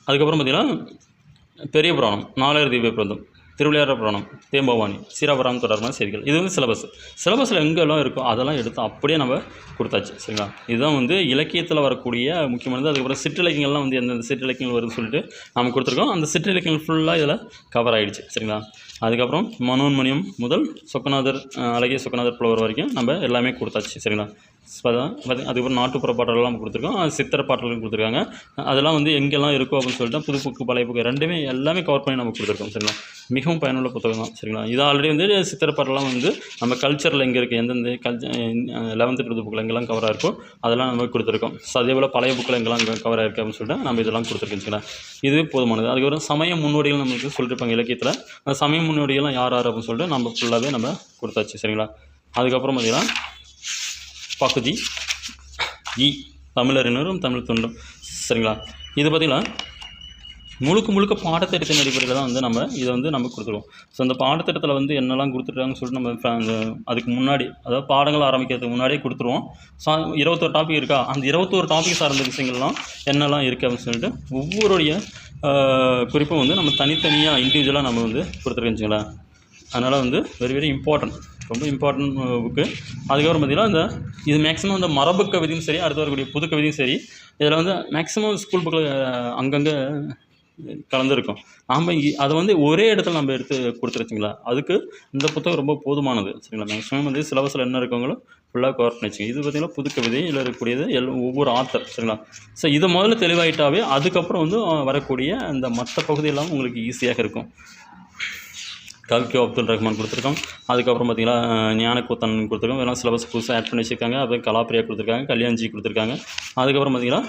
அதுக்கப்புறம் பார்த்திங்கன்னா பெரிய புராணம் நாலாயிரம் தீப பிரபந்தம் திருவிளையாட புராணம் தேம்பவாணி சீராபுராணம் தொடர்பான செய்திகள். இது வந்து சிலபஸ் சிலபஸில் எங்கெல்லாம் இருக்கோ அதெல்லாம் எடுத்து அப்படியே நம்ம கொடுத்தாச்சு சரிங்களா? இதுதான் வந்து இலக்கியத்தில் வரக்கூடிய முக்கியமானது. அதுக்கப்புறம் சிற்றிலக்கியங்கள்லாம் வந்து எந்தெந்த சிற்றிலக்கியங்கள் வருதுன்னு சொல்லிட்டு நம்ம கொடுத்துருக்கோம். அந்த சிற்றிலக்கியங்கள் ஃபுல்லாக இதில் கவர் ஆகிடுச்சு சரிங்களா? அதுக்கப்புறம் மனோன்மணியம் முதல் சொக்கநாதர் அழகிய சொக்கநாதர் புலவர் வரைக்கும் நம்ம எல்லாமே கொடுத்தாச்சு சரிங்களா? அதுக்கப்புறம் நாட்டுப்புற பாடலாம் நம்ம கொடுத்துருக்கோம். சித்திர பாடல்கள் கொடுத்துருக்காங்க. அதெல்லாம் வந்து எங்கெல்லாம் இருக்கோ அப்படின்னு சொல்லிட்டு புது புக்கு பழைய புக்கு ரெண்டுமே எல்லாமே கவர் பண்ணி நம்ம கொடுத்துருக்கோம் சரிங்களா? மிகவும் பயனுள்ள புத்தகம் தான் சரிங்களா? இது ஆல்ரெடி வந்து சித்திர பாடலாம் வந்து நம்ம கல்ச்சரில் எங்கே இருக்குது எந்தெந்த கல்ச்சர் லெவன்த்து டுவெல்த் புக்கில் எங்கெல்லாம் கவராக இருக்கோ அதெல்லாம் நம்ம கொடுத்துருக்கோம். ஸோ அதே போல் பழைய புக்கில் எங்கெல்லாம் கவராக இருக்குது அப்படின்னு சொல்லிட்டு நம்ம இதெல்லாம் கொடுத்துருக்கோம் சரிங்களா? இதுவே போதுமானது. அதுக்கப்புறம் சமய முன்னோடிகள் நம்மளுக்கு சொல்லியிருப்பாங்க இலக்கியத்தில். அந்த சமய முன்னோடிகள்லாம் யார் யார் அப்படின்னு சொல்லிட்டு நம்ம ஃபுல்லாகவே நம்ம கொடுத்தாச்சு சரிங்களா? அதுக்கப்புறம் பார்த்தீங்கன்னா பகுதி இ தமிழறிஞரும் தமிழ் துண்டும். சரிங்களா? இது பார்த்திங்கன்னா முழுக்க முழுக்க பாடத்திட்டத்தின் அடிப்படையில் தான் வந்து நம்ம இதை வந்து நம்ம கொடுத்துருவோம். ஸோ அந்த பாடத்திட்டத்தில் வந்து என்னெல்லாம் கொடுத்துருக்காங்கன்னு சொல்லிட்டு நம்ம அதுக்கு முன்னாடி அதாவது பாடங்கள் ஆரம்பிக்கிறதுக்கு முன்னாடியே கொடுத்துருவோம். ஸோ இருபத்தோரு டாபிக் இருக்கா? அந்த இருபத்தோரு டாபிக் சார்ந்த விஷயங்கள்லாம் என்னெல்லாம் இருக்குது அப்படின்னு சொல்லிட்டு ஒவ்வொருடைய குறிப்பும் வந்து நம்ம தனித்தனியாக இண்டிவிஜுவலாக நம்ம வந்து கொடுத்துருக்கோம் வச்சுங்களேன். அதனால் வந்து வெரி வெரி இம்பார்ட்டன்ட் ரொம்ப இம்பார்ட்டன்ட் புக்கு uh, அதுக்கப்புறம் பார்த்தீங்கன்னா இந்த இது மேக்ஸிமம் இந்த மரபு கவிதையும் சரி அடுத்து வரக்கூடிய புது கவிதையும் சரி இதில் வந்து மேக்ஸிமம் ஸ்கூல் புக்கில் uh, அங்கங்கே uh, கலந்துருக்கும். நாம் அதை வந்து ஒரே இடத்துல நம்ம எடுத்து கொடுத்துருச்சிங்களா? அதுக்கு இந்த புத்தகம் ரொம்ப போதுமானது. சரிங்களா? மேக்ஸிமம் வந்து சிலபஸில் என்ன இருக்கவங்களோ ஃபுல்லாக கவர் இது பார்த்திங்கன்னா புது கவிதை இருக்கக்கூடியது எல்லாம் ஒவ்வொரு ஆத்தர் சரிங்களா? ஸோ இதை முதல்ல தெளிவாயிட்டாவே அதுக்கப்புறம் வந்து வரக்கூடிய அந்த மற்ற பகுதியெல்லாம் உங்களுக்கு ஈஸியாக இருக்கும். கல்கியோ அப்துல் ரஹ்மான் கொடுத்துருக்கோம். அதுக்கப்புறம் பார்த்தீங்கன்னா ஞானக்கூத்தன் கொடுத்துருக்கோம். இதெல்லாம் சிலபஸ் புதுசாக ஆட் பண்ணி வச்சுருக்காங்க. அப்புறம் கலாப்பிரியா கொடுத்துருக்காங்க கல்யாண்ஜி கொடுத்துருக்காங்க. அதுக்கப்புறம் பார்த்தீங்கன்னா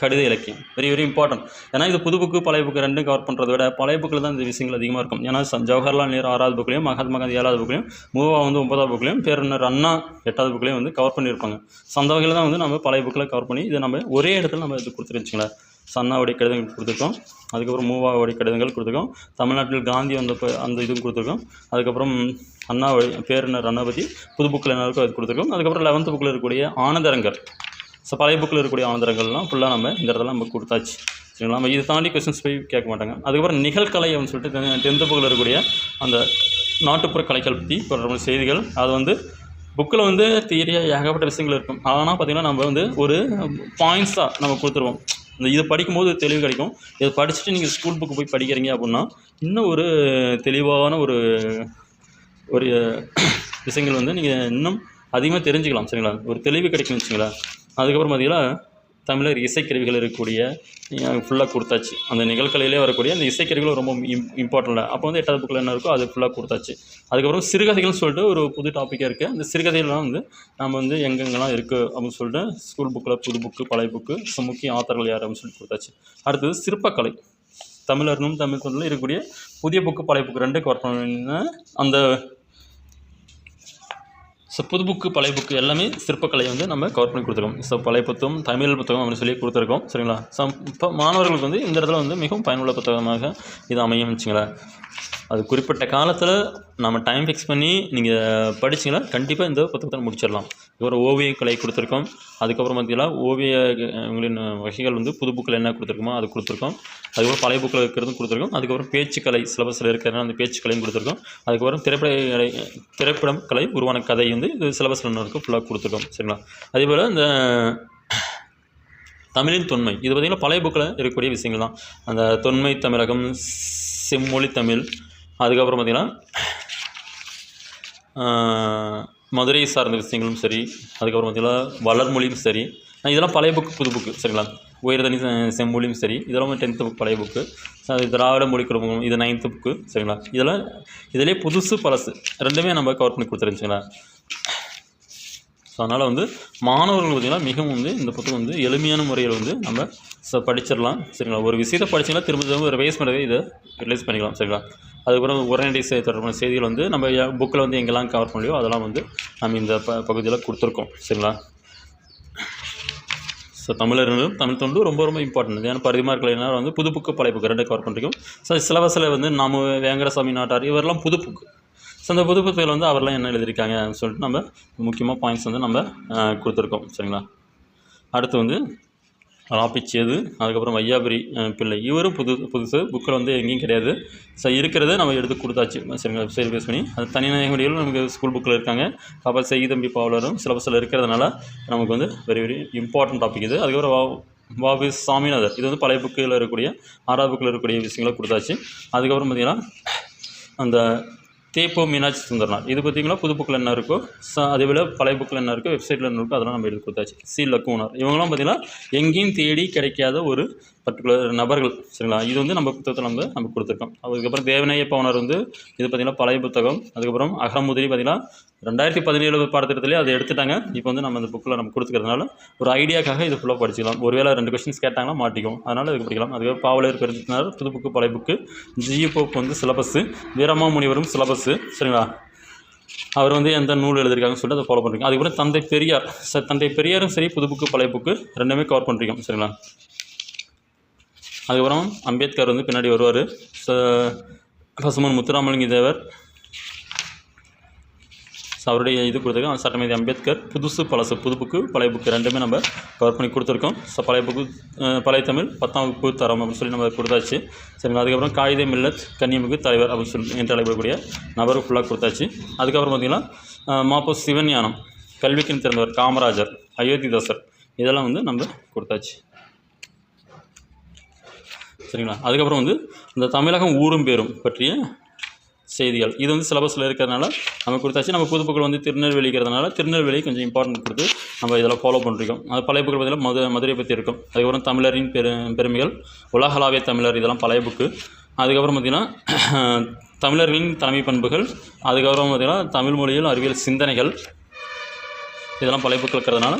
கடித இலக்கியம். வெரி வெரி இம்பார்ட்டன்ட் ஏன்னா இது புது புக்கு பழைய புக்கு ரெண்டும் கவர் பண்ணுறத விட பழைய புக்கில் தான் இந்த விஷயங்கள் அதிகமாக இருக்கும். ஏன்னா ஜவஹர்லால் நேரு ஆறாவது புக்லையும் மகாத்மா காந்தி ஏழாவது புக்லையும் மூவா வந்து ஒன்பதாவது புக்லையும் பேரன்னர் அண்ணா எட்டாவது புக்லையும் வந்து கவர் பண்ணியிருப்பாங்க. ஸோ அந்த வகையில் தான் வந்து நம்ம பழைய புக்கில் கவர் பண்ணி இதை நம்ம ஒரே இடத்துல நம்ம இது கொடுத்துருச்சுங்களேன் சன்னாவுடைய கடிதங்கள் கொடுத்துருக்கோம். அதுக்கப்புறம் மூவாவுடைய கடிதங்கள் கொடுத்துருக்கோம். தமிழ்நாட்டில் காந்தி வந்த அந்த இதுவும் கொடுத்துருக்கோம். அதுக்கப்புறம் அண்ணாவுடைய பேரினர் அண்ணா பற்றி புது புக்கில் என்ன இருக்கோ அது கொடுத்துருக்கோம். அதுக்கப்புறம் லெவன்த்து புக்கில் இருக்கக்கூடிய ஆனந்தரங்கர். ஸோ பழைய புக்கில் இருக்கக்கூடிய ஆனந்தரங்கள்லாம் ஃபுல்லாக நம்ம இந்த இடத்துல நம்ம கொடுத்தாச்சு. சரிங்களா? நம்ம இதை தாண்டி கொஸ்டின்ஸ் போய் கேட்க மாட்டாங்க. அதுக்கப்புறம் நிகழ்கலை அப்படின்னு சொல்லிட்டு டென்த்து புக்கில் இருக்கக்கூடிய அந்த நாட்டுப்புற கலைகள் பற்றி போடுற செய்திகள் அது வந்து புக்கில் வந்து தியரியாக ஏகப்பட்ட விஷயங்கள் இருக்கும். ஆனால் பார்த்திங்கன்னா நம்ம வந்து ஒரு பாயிண்ட்ஸாக நம்ம கொடுத்துருவோம். இந்த இதை படிக்கும்போது தெளிவு கிடைக்கும். இதை படிச்சுட்டு நீங்கள் ஸ்கூல் புக்கு போய் படிக்கிறீங்க அப்படின்னா இன்னும் ஒரு தெளிவான ஒரு ஒரு விஷயங்கள் வந்து நீங்கள் இன்னும் அதிகமாக தெரிஞ்சுக்கலாம் சரிங்களா? ஒரு தெளிவு கிடைக்கும் வச்சுங்களேன். அதுக்கப்புறம் பார்த்தீங்கன்னா தமிழர் இசைக்கருவிகள் இருக்கக்கூடிய ஃபுல்லாக கொடுத்தாச்சு. அந்த நிகழ்கலையிலே வரக்கூடிய அந்த இசைக்கருவிகள் ரொம்ப இம் இம்பார்ட்டன்ட் அப்போ வந்து எட்டாவது புக்கில் என்ன இருக்கோ அது ஃபுல்லாக கொடுத்தாச்சு. அதுக்கப்புறம் சிறுகதைகள்னு சொல்லிட்டு ஒரு புது டாப்பிக்காக இருக்குது அந்த சிறுகதைகள்லாம் வந்து நம்ம வந்து எங்கெங்கெல்லாம் இருக்குது அப்படின்னு சொல்லிட்டு ஸ்கூல் புக்கில் புது புக்கு பழைய புக்கு ஸோ முக்கிய ஆத்தர்கள் யார் அப்படின்னு சொல்லிட்டு கொடுத்தாச்சு. அடுத்தது சிற்பக்கலை. தமிழர்னும் தமிழ் தொழிலும் இருக்கக்கூடிய புதிய புக்கு பழைய புக்கு ரெண்டுக்கு கவர் அந்த ஸோ புது புக்கு பழைய புக்கு எல்லாமே சிற்பக்கலையை வந்து நம்ம கவர் பண்ணி கொடுத்துருக்கோம். ஸோ பழைய புத்தகம் தமிழ் புத்தகம் அப்படின்னு சொல்லி கொடுத்துருக்கோம். சரிங்களா? ஸோ இப்போ மாணவர்களுக்கு வந்து இந்த இடத்துல வந்து மிகவும் பயனுள்ள புத்தகமாக இது அமையும் வச்சுங்களேன். அது குறிப்பிட்ட காலத்தில் நம்ம டைம் ஃபிக்ஸ் பண்ணி நீங்கள் படிச்சீங்கன்னா கண்டிப்பாக இந்த புத்தகத்தை முடிச்சிடலாம். ஒரு ஓவிய கலை கொடுத்துருக்கோம். அதுக்கப்புறம் பார்த்தீங்கன்னா ஓவிய வகைகள் வந்து புது புக்கில் என்ன கொடுத்துருக்கோமோ அது கொடுத்துருக்கோம். அதுக்கப்புறம் பழைய புக்கில் இருக்கிறதும் கொடுத்துருக்கோம். அதுக்கப்புறம் பேச்சுக்கலை சிலபஸில் இருக்கிற அந்த பேச்சுக்கலையும் கொடுத்துருக்கோம். அதுக்கப்புறம் திரைப்பட கலை திரைப்படம் கலை உருவான கதை வந்து இது சிலபஸில் ஒன்று இருக்கும் ஃபுல்லாக கொடுத்துருக்கோம். சரிங்களா? அதே போல் இந்த தமிழின் தொன்மை. இது பார்த்திங்கன்னா பழைய புக்கில் இருக்கக்கூடிய விஷயங்கள் தான். அந்த தொன்மை தமிழகம் செம்மொழி தமிழ். அதுக்கப்புறம் பார்த்திங்கன்னா மதுரை சார்ந்த விஷயங்களும் சரி அதுக்கப்புறம் பார்த்திங்கன்னா வளர்மொழியும் சரி. இதெல்லாம் பழைய புக்கு புது புக்கு சரிங்களா? உயர்தனி செம்மொழியும் சரி. இதெல்லாம் டென்த்து புக் பழைய புக்கு திராவிட மொழி குடும்பம் இது நைன்த்து புக்கு சரிங்களா? இதெல்லாம் இதிலே புதுசு பழசு. ரெண்டுமே நம்ம கவர் பண்ணி கொடுத்துருந்துச்சிங்களா ஸோ அதனால் வந்து மாணவர்கள் பார்த்திங்கன்னா மிகவும் வந்து இந்த புத்தகம் வந்து எளிமையான முறையில் வந்து நம்ம ஸோ படிச்சிடலாம். சரிங்களா? ஒரு விஷயத்தை படிச்சிங்கன்னா திரும்ப திரும்ப ரிவைஸ் பண்ணவே இதை ரிலீஸ் பண்ணிக்கலாம். சரிங்களா? அதுக்கப்புறம் உடனடி செய்தி தொடர்பான செய்திகள் வந்து நம்ம புக்கில் வந்து எங்கெல்லாம் கவர் பண்ணலையோ அதெல்லாம் வந்து நம்ம இந்த ப பகுதியில் கொடுத்துருக்கோம். சரிங்களா? ஸோ தமிழர்களும் தமிழ் தொண்டு ரொம்ப ரொம்ப இம்பார்ட்டன்ட் ஏன்னா பரிமாற்களை வந்து புது புக்கு பழைய புக்கு ரெண்டு கவர் பண்ணிருக்கோம். ஸோ சிலபஸில் வந்து நாம வேங்கடசாமி நாட்டார் இவரெல்லாம் புது புக்கு ஸோ அந்த புது புத்தகத்தில் வந்து அவரெல்லாம் என்ன எழுதியிருக்காங்க அப்படின்னு சொல்லிட்டு நம்ம முக்கியமாக பாயிண்ட்ஸ் வந்து நம்ம கொடுத்துருக்கோம். சரிங்களா? அடுத்து வந்து ராப்பிச்சேது அதுக்கப்புறம் வையாபுரி பிள்ளை. இவரும் புது புதுசு. புக்கில் வந்து எங்கேயும் கிடையாது. ஸோ இருக்கிறத நம்ம எடுத்து கொடுத்தாச்சு. சரிங்களா? வெப்சைட் பேஸ் பண்ணி. அது தனிநாயகமடிகளும் நமக்கு ஸ்கூல் புக்கில் இருக்காங்க. அப்புறம் செய்தம்பி பாவலரும் சிலபஸில் இருக்கிறதுனால நமக்கு வந்து வெரி வெரி இம்பார்ட்டன்ட் டாபிக் இது. அதுக்கப்புறம் வா வாபி சாமிநாதர். இது வந்து பழைய புக்கில் இருக்கக்கூடிய ஆறாவது புக்கில் இருக்கக்கூடிய விஷயங்களை கொடுத்தாச்சு. அதுக்கப்புறம் பார்த்திங்கன்னா அந்த தேப்போ மீனாட்சி சுந்தரனார். இது பார்த்தீங்கன்னா புது புக்கில் என்ன இருக்கோ ச அதே போல் பழைய புக்கில் என்ன இருக்கோ வெப்சைட்டில் என்ன இருக்கோ அதெல்லாம் நம்ம எடுத்து கொடுத்தாச்சு. சி லக்குனார் இவங்கெல்லாம் பார்த்தீங்கன்னா எங்கேயும் தேடி கிடைக்காத ஒரு பர்டிகுலர் நபர்கள். சரிங்களா? இது வந்து நம்ம புத்தகத்தில் நம்ம நம்ம கொடுத்துருக்கோம். அதுக்கப்புறம் தேவநேய பவனர் வந்து இது பார்த்திங்கன்னா பழைய புத்தகம். அதுக்கப்புறம் அகமுதிரி பார்த்திங்கன்னா ரெண்டாயிரத்தி பதினேழு பாடத்திட்டத்திலே அதை எடுத்துட்டாங்க. இப்போ வந்து நம்ம இந்த புக்கில் நம்ம கொடுத்துக்கிறதுனால ஒரு ஐடியாக்காக இது ஃபுல்லாக படிச்சிக்கலாம். ஒருவேளை ரெண்டு கொஸ்டின்ஸ் கேட்டாங்கன்னா மாட்டிக்கும். அதனால் இதுக்கு படிக்கலாம். அதுவே பாவலர் பெருந்தினார் புது புக்கு பழைய புக்கு ஜியு போப் வந்து சிலபஸ்ஸு வீரமா முனிவரும் சிலபஸ்ஸு சரிங்களா? அவர் வந்து எந்த நூல் எழுதியிருக்காங்கன்னு சொல்லிட்டு அதை ஃபாலோ பண்ணுறீங்க அதுக்கப்புறம் தந்தை பெரியார் ச தந்தை பெரியாரும் சரி புது புக்கு பழைய புக்கு ரெண்டுமே கவர் பண்ணுறீங்க சரிங்களா? அதுக்கப்புறம் அம்பேத்கர் வந்து பின்னாடி வருவார். ச பசுமன் முத்துராமலிங்க தேவர் அவருடைய இது கொடுத்துருக்கோம் சட்டமேதி அம்பேத்கர் புதுசு பழசு புது புக்கு பழைய புக்கு ரெண்டுமே நம்ம கவர் பண்ணி கொடுத்துருக்கோம். ஸோ பழைய புக்கு பழைய தமிழ் பத்தாம் வகுப்பு தரம் அப்படின்னு சொல்லி நம்ம கொடுத்தாச்சு. சரிங்களா? அதுக்கப்புறம் காகித மில்லத் கன்னியமுக்கு தலைவர் அப்படின்னு சொல்லி என்று அழைக்கக்கூடிய நபர் ஃபுல்லாக கொடுத்தாச்சு. அதுக்கப்புறம் பார்த்திங்கன்னா அஹ், மாப்போ சிவஞானம் கல்விக்குன்னு திறந்தவர் காமராஜர் அயோத்திதாசர் இதெல்லாம் வந்து நம்ம கொடுத்தாச்சு. சரிங்களா? அதுக்கப்புறம் வந்து இந்த தமிழகம் ஊரும் பேரும் பற்றிய செய்திகள். இது வந்து சிலபஸில் இருக்கிறதுனால நம்ம கொடுத்தாச்சு. நம்ம புது வந்து திருநெல்வேலிக்கிறதுனால திருநெல்வேலி கொஞ்சம் இம்பார்ட்டன்ட் கொடுத்து நம்ம இதெல்லாம் ஃபாலோ பண்ணிருக்கோம் அது பழைய புக்கு பார்த்தீங்கன்னா மது மதுரை பற்றி இருக்கும். அதுக்கப்புறம் தமிழரின் பெரு பெருமைகள் உலகளாவிய தமிழர் இதெல்லாம் பழைய புக்கு. அதுக்கப்புறம் பார்த்திங்கன்னா தமிழர்களின் தலைமை பண்புகள் அதுக்கப்புறம் பார்த்திங்கன்னா தமிழ் மொழியில் அறிவியல் சிந்தனைகள் இதெல்லாம் பழைய புக்கில் இருக்கிறதுனால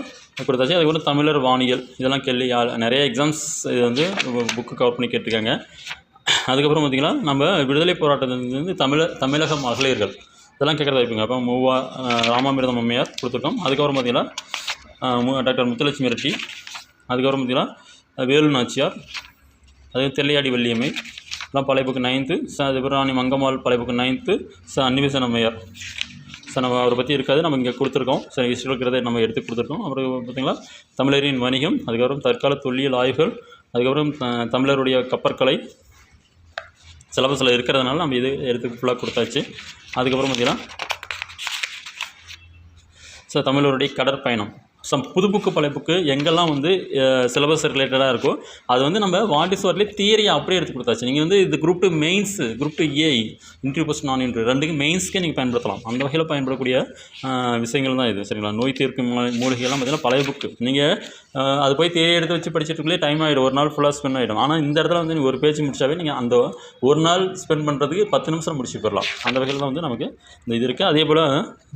கொடுத்தாச்சு. அதுக்கப்புறம் தமிழர் வானியல் இதெல்லாம் கேள்வி நிறைய எக்ஸாம்ஸ் இது வந்து புக்கு கவர் பண்ணி கேட்டிருக்காங்க. அதுக்கப்புறம் பார்த்திங்கன்னா நம்ம விடுதலை போராட்டத்திலிருந்து தமிழ தமிழக மகளிர்கள். இதெல்லாம் கேட்குறதா இருப்பீங்க. அப்போ மூவா அஹ், ராமாமிர்தம் அம்மையார் கொடுத்துருக்கோம். அதுக்கப்புறம் பார்த்திங்கன்னா மு- டாக்டர் முத்துலட்சுமி ரெட்டி. அதுக்கப்புறம் பார்த்திங்கன்னா வேலு நாச்சியார். அது தெல்லையாடி வள்ளியம்மை. எல்லாம் பழைய புக்கு நைன்த்து. அதுக்கப்புறம் ராணி மங்கம்மாள் பழைய புக்கு நைன்த்து. ச அன்னிவேசன் அம்மையார். சார் நம்ம அவரை பற்றி இருக்காது. நம்ம இங்கே கொடுத்துருக்கோம். சார் ஹிஸ்டரி இருக்கிறத நம்ம எடுத்து கொடுத்துருக்கோம். அப்புறம் பார்த்தீங்களா தமிழரின் வணிகம். அதுக்கப்புறம் தற்கால தொல்லியல் ஆய்வுகள். அதுக்கப்புறம் த- தமிழருடைய கப்பற்கலை. சிலபஸில் இருக்கிறதுனால நம்ம இது எடுத்து ஃபுல்லாக கொடுத்தாச்சு. அதுக்கப்புறம் பார்த்தீங்கன்னா ஸோ தமிழருடைய கடற்பயணம். ஸோ புது புக்கு பழைய புக்கு எங்கெல்லாம் வந்து சிலபஸ் ரிலேட்டடாக இருக்கோ அது வந்து நம்ம வாட் இஸ் வரலே தியரியை அப்படியே எடுத்து கொடுத்தாச்சு. நீங்கள் வந்து இது group two mains group two A entry post non interview ரெண்டுக்கு மெயின்ஸ்க்கே நீங்கள் பயன்படுத்தலாம். அந்த வகையில் பயன்படக்கூடிய விஷயங்கள் தான் இது. சரிங்களா? நோய் தீர்க்கும் மூலிகைலாம் மூலிகையெல்லாம் பழைய புக்கு நீங்கள் அது போய் தேடி எடுத்து வச்சு படிச்சிட்டுக்குள்ளே டைம் ஆகிடும் ஒரு நாள் ஃபுல்லாக ஸ்பெண்ட் ஆகிடும் ஆனால் இந்த இடத்துல வந்து நீங்கள் ஒரு பேஜ் முடிச்சாவே நீங்கள் அந்த ஒரு நாள் ஸ்பெண்ட் பண்ணுறதுக்கு பத்து நிமிஷம் முடிச்சு போயிடலாம். அந்த வகையில் தான் வந்து நமக்கு இந்த இது இருக்குது அதே போல்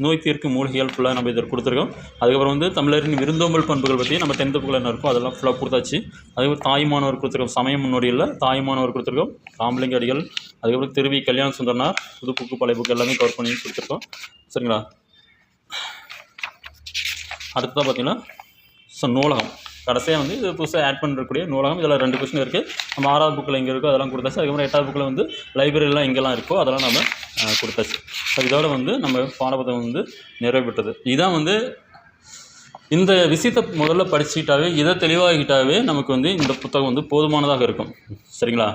நோய் தீர்க்கும் மூலிகைகள் ஃபுல்லாக நம்ம இதில் கொடுத்துருக்கோம். அதுக்கப்புறம் வந்து தமிழரின் விருந்தோம்பல் பண்புகள் பற்றி நம்ம டென்த்து புக்கில் என்ன இருக்கோ அதெல்லாம் ஃபுல்லாக கொடுத்தாச்சு. அதுக்கப்புறம் தாய்மானவர் கொடுத்துருக்கோம். சமய முன்னோடியில் தாய்மானவர் கொடுத்துருக்கோம். ராமலிங்க அடிகள் அதுக்கப்புறம் திருவி கல்யாண சுந்தரனார் புது புக்கு பழைய புக்கு எல்லாமே கவர் பண்ணி கொடுத்துருக்கோம். சரிங்களா? அடுத்ததாக பார்த்தீங்கன்னா ஸோ நூலகம். கடைசியாக வந்து இது புதுசாக ஆட் பண்ணிருக்கக்கூடிய நூலகம். இதில் ரெண்டு கொஸ்டின் இருக்குது நம்ம ஆறாவது புக்கில் எங்கே இருக்கோ அதெல்லாம் கொடுத்தாச்சு. அதுக்கப்புறம் எட்டாவது புக்கில் வந்து லைப்ரரிலாம் எங்கெல்லாம் இருக்கோ அதெல்லாம் நம்ம கொடுத்தாச்சு. ஸோ இதோட வந்து நம்ம பாடப்புத்தகம் வந்து நிறைவேற்றது இதுதான் இதான் வந்து இந்த விஷயத்தை முதல்ல படிச்சுக்கிட்டாவே இதை தெளிவாகிட்டாவே நமக்கு வந்து இந்த புத்தகம் வந்து போதுமானதாக இருக்கும். சரிங்களா?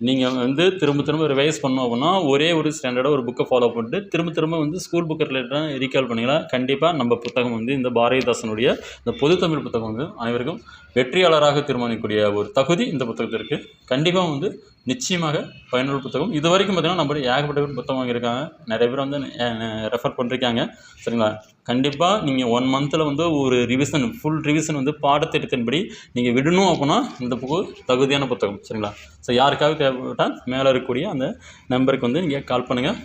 நீங்கள் வந்து திரும்ப திரும்ப ரிவைஸ் பண்ணோம் அப்படின்னா ஒரே ஒரு ஸ்டாண்டர்டாக ஒரு புக்கை ஃபாலோ பண்ணிட்டு திரும்ப திரும்ப வந்து ஸ்கூல் புக் ரிலேட்டடாக ரீகால் பண்ணிங்கன்னா கண்டிப்பாக நம்ம புத்தகம் வந்து இந்த பாரதிதாசனுடைய இந்த பொது தமிழ் புத்தகம் வந்து அனைவருக்கும் வெற்றியாளராக தீர்மானிக்கக்கூடிய ஒரு தகுதி இந்த புத்தகத்திற்கு. கண்டிப்பாக வந்து நிச்சயமாக பயனுள்ள புத்தகம். இது வரைக்கும் பார்த்தீங்கன்னா நம்ம ஏகப்பட்ட பேர் புத்தகம் வாங்கியிருக்காங்க. நிறைய பேர் வந்து ரெஃபர் பண்ணிருக்காங்க. சரிங்களா? கண்டிப்பாக நீங்கள் ஒன் மந்தில் வந்து ஒரு ரிவிஷன் ஃபுல் ரிவிஷன் வந்து பாடத்திட்டத்தின்படி நீங்கள் விடணும் அப்படின்னா இந்த புக்கு தகுதியான புத்தகம். சரிங்களா? ஸோ யாருக்காக தேவைப்பட்டால் மேலே இருக்கக்கூடிய அந்த நம்பருக்கு வந்து நீங்கள் கால் பண்ணுங்கள்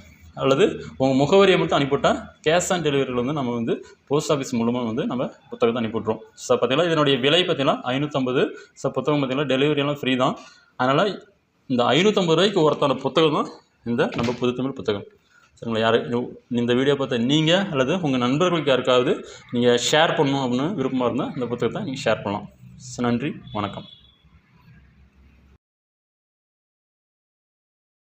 அல்லது உங்கள் முகவரியை மட்டும் அனுப்பிவிட்டால் கேஷ் ஆன் டெலிவரியில் வந்து நம்ம வந்து போஸ்ட் ஆஃபீஸ் மூலமாக வந்து நம்ம புத்தகத்தை அனுப்பிவிட்றோம் ஸோ பார்த்தீங்கன்னா இதனுடைய விலை பார்த்தீங்கன்னா ஐநூற்றம்பது ஸோ புத்தகம் பார்த்தீங்கன்னா டெலிவரியெல்லாம் ஃப்ரீ தான். அதனால் இந்த ஐநூற்றம்பது ரூபாய்க்கு ஒருத்தான புத்தகம் தான் இந்த நம்ம புதுத்தமிழ் புத்தகம். சரிங்களா யார் இந்த வீடியோ பார்த்த நீங்கள் அல்லது உங்கள் நண்பர்களுக்கு யாருக்காவது நீங்கள் ஷேர் பண்ணணும் அப்படின்னு விருப்பமாக இருந்தால் இந்த புத்தகத்தை நீங்கள் ஷேர் பண்ணலாம். நன்றி வணக்கம்.